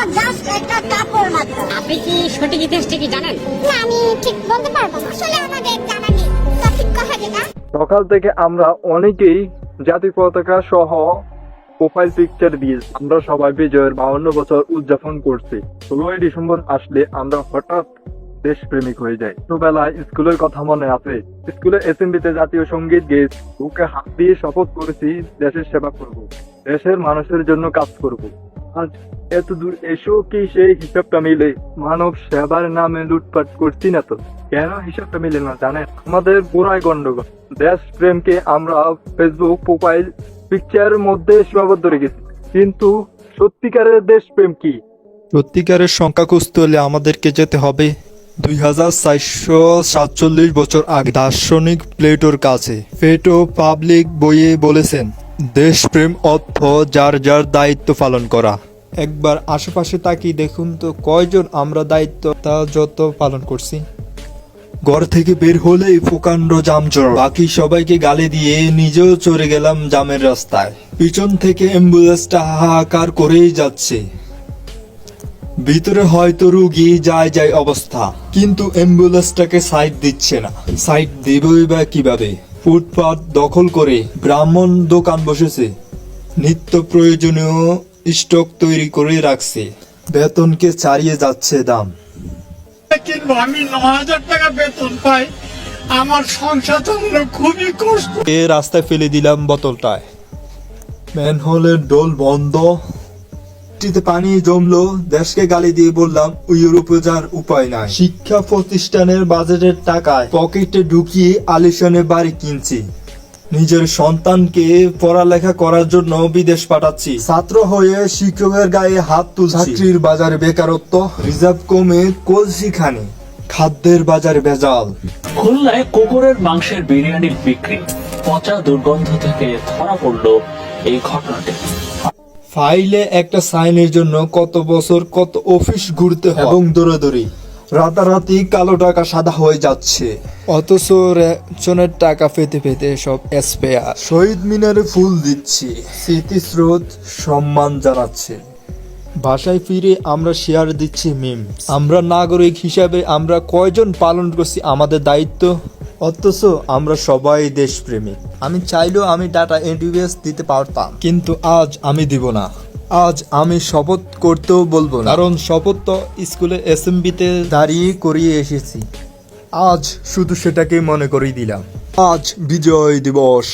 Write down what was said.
এটা জাস্ট একটা কাপড় মাত্র। আপনি কি সঠিক ইতিহাসটা কি জানেন? না আমি ঠিক বলতে পারব না। আসলে আমাদের জানা নেই। সঠিক কথা যেটা। সকাল থেকে আমরা অনেকেই জাতীয় পতাকা সহ প্রোফাইল পিকচার দিয়ে আমরা সবাই বিজয়ের বাউন্ন বছর উদযাপন করছি। ষোলোই ডিসেম্বর আসলে আমরা হঠাৎ দেশপ্রেমিক হয়ে যাই। ছোটবেলায় স্কুলের কথা মনে আছে। স্কুলে এসএমবিতে জাতীয় সংগীত গেয়েছি বুকে হাত দিয়ে শপথ করেছি দেশের সেবা করব। দেশের মানুষের জন্য কাজ করব। এত দূর এসেও কি সেই হিসাবটা মিলে? মানব সেবার নামে লুটপাট করছি না তো। কেন হিসাবটা মিলে না জানেন? আমাদের পুরাই গন্ডগোল দেশ প্রেমকে আমরা ফেসবুক প্রোফাইল পিকচারের মধ্যে সীমাবদ্ধ রেখেছি। কিন্তু সত্যিকারের দেশ প্রেম কি? সত্যিকারের সংখ্যা হলে আমাদেরকে যেতে হবে দুই হাজার চারশো সাতচল্লিশ বছর আগে। দার্শনিক প্লেটোর কাছে। প্লেটো পাবলিক বইয়ে বলেছেন দেশপ্রেম অর্থ যার যার দায়িত্ব পালন করা। একবার আশেপাশে তাকিয়ে দেখুন তো কয়জন আমরা দায়িত্ব তা যত পালন করছি। ঘর থেকে বের হলেই প্রকাণ্ড জাম জড়ো বাকি সবাইকে গালি দিয়ে নিজেও চড়ে গেলাম জামের রাস্তায়। পিছন থেকে অ্যাম্বুলেন্সটা হাহাকার করেই যাচ্ছে। ভিতরে হয়তো রুগী যায় যায় অবস্থা। কিন্তু অ্যাম্বুলেন্সটাকে সাইড দিচ্ছে না। সাইড দেবই বা কীভাবে? ফুটপাত দখল করে ব্রাহ্মণ দোকান বসেছে। নিত্য প্রয়োজনীয় স্টক তৈরি করে রাখছে। বেতনকে ছাড়িয়ে যাচ্ছে দাম। কিন্তু আমি ন হাজার টাকা বেতন পাই। আমার সংসার চালানো খুবই কষ্ট। এ রাস্তায় ফেলে দিলাম বোতলটায়। ম্যানহোলের ডোল বন্ধ। টিতে পানি জমলো, দেশকে গালি দিয়ে বললাম ইউরোপে যার উপায় নাই। শিক্ষা প্রতিষ্ঠানের বাজেটের টাকায় পকেটে ঢুকিয়ে আলিশানে বাড়ি কিনছি। নিজের সন্তানকে পড়ালেখা করার জন্য বিদেশ পাঠাচ্ছি। ছাত্র হয়ে শিক্ষকের গায়ে হাত তুলছি। চাকরির বাজারে বেকারত্ব, রিজার্ভ কমে কলসি খানি। খাদ্যের বাজার ভেজাল। খুলনায় কুকুরের মাংসের বিরিয়ানির বিক্রি। পচা দুর্গন্ধ থেকে ধরা পড়ল এই ঘটনাটি ফাইলে একটা সাইনের জন্য কত বছর কত অফিস ঘুরতে হয়। এবং দৌড়াদৌড়ি। রাতারাতি কালো টাকা সাদা হয়ে যাচ্ছে। অথচ রেশনের টাকা পেতে পেতে সব এসপেয়ার। শহীদ মিনারে ফুল দিচ্ছি স্মৃতিস্রোত সম্মান জানাচ্ছে। ভাষায় ফিরে আমরা শেয়ার দিচ্ছি মিম আমরা নাগরিক হিসাবে আমরা কয়জন পালন করছি আমাদের দায়িত্ব? অথচ আমরা সবাই দেশপ্রেমিক। আমি চাইলেও আমি ডাটা এন্ট্রিবিএস দিতে পারতাম। কিন্তু আজ আমি দিব না। আজ আমি শপথ করতেও বলব না। কারণ শপথ তো স্কুলে এসএমবিতে দাঁড়িয়ে করিয়ে এসেছি। আজ শুধু সেটাকেই মনে করিয়ে দিলাম। আজ বিজয় দিবস।